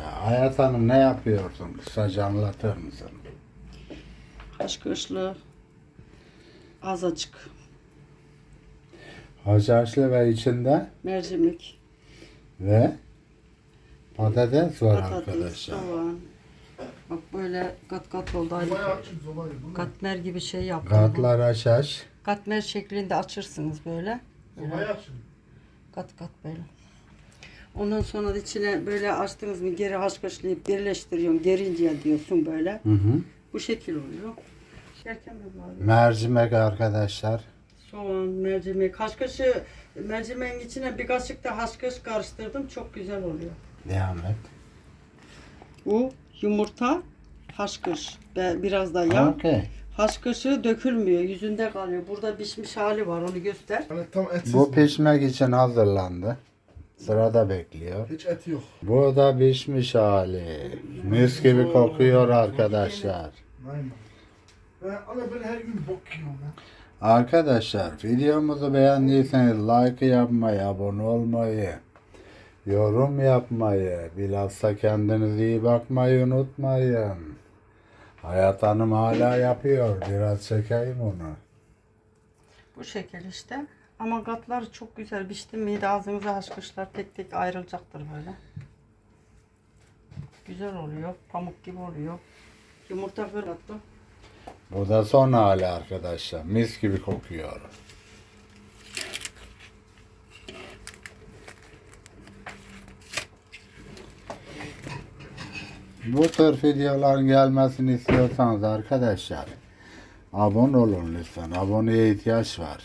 Hayat Hanım ne yapıyorsun? Kısaca anlatır mısın? Haşkırışlı az açık Haşhaşlı ve içinde mercimek, ve patates var patates, arkadaşlar. soğan. Bak böyle kat kat oldu. Aynı katmer gibi şey yaptım. Katlar haşhaş. Katmer şeklinde açırsınız böyle. böyle. Kat kat böyle. Ondan sonra da içine böyle açtınız mı geri haşhaşlayıp birleştiriyorsun. Gerince diyorsun böyle. Hı hı. Bu şekil oluyor. Şerken de var. Mercimek arkadaşlar. Soğan, mercimek, haşhaşı mercimeğin içine bir kaşık da haşhaş karıştırdım. Çok güzel oluyor. Devam et. Bu yumurta, haşkış ve biraz da yağ. Okey. Haşkışı dökülmüyor, yüzünde kalıyor. Burada pişmiş hali var, onu göster. Hani tam etsiz. Bu pişmek için hazırlandı. Sırada bekliyor. Hiç et yok. Bu da pişmiş hali. Mis gibi kokuyor arkadaşlar. Aynen. Ben, ana ben her gün bok yiyorum ya. Arkadaşlar videomuzu beğendiyseniz like yapmayı, abone olmayı, yorum yapmayı, bilhassa kendinize iyi bakmayı unutmayın. Hayat Hanım hala yapıyor. Biraz çekeyim onu. Bu şekil işte. Ama katlar çok güzel pişti miydi ağzınıza haşkışlar tek tek ayrılacaktır böyle. Güzel oluyor, pamuk gibi oluyor. Yumurta fırlattım. Bu da son hali arkadaşlar. Mis gibi kokuyor. Bu tür videoların gelmesini istiyorsanız arkadaşlar abone olun lütfen. Aboneye ihtiyaç var.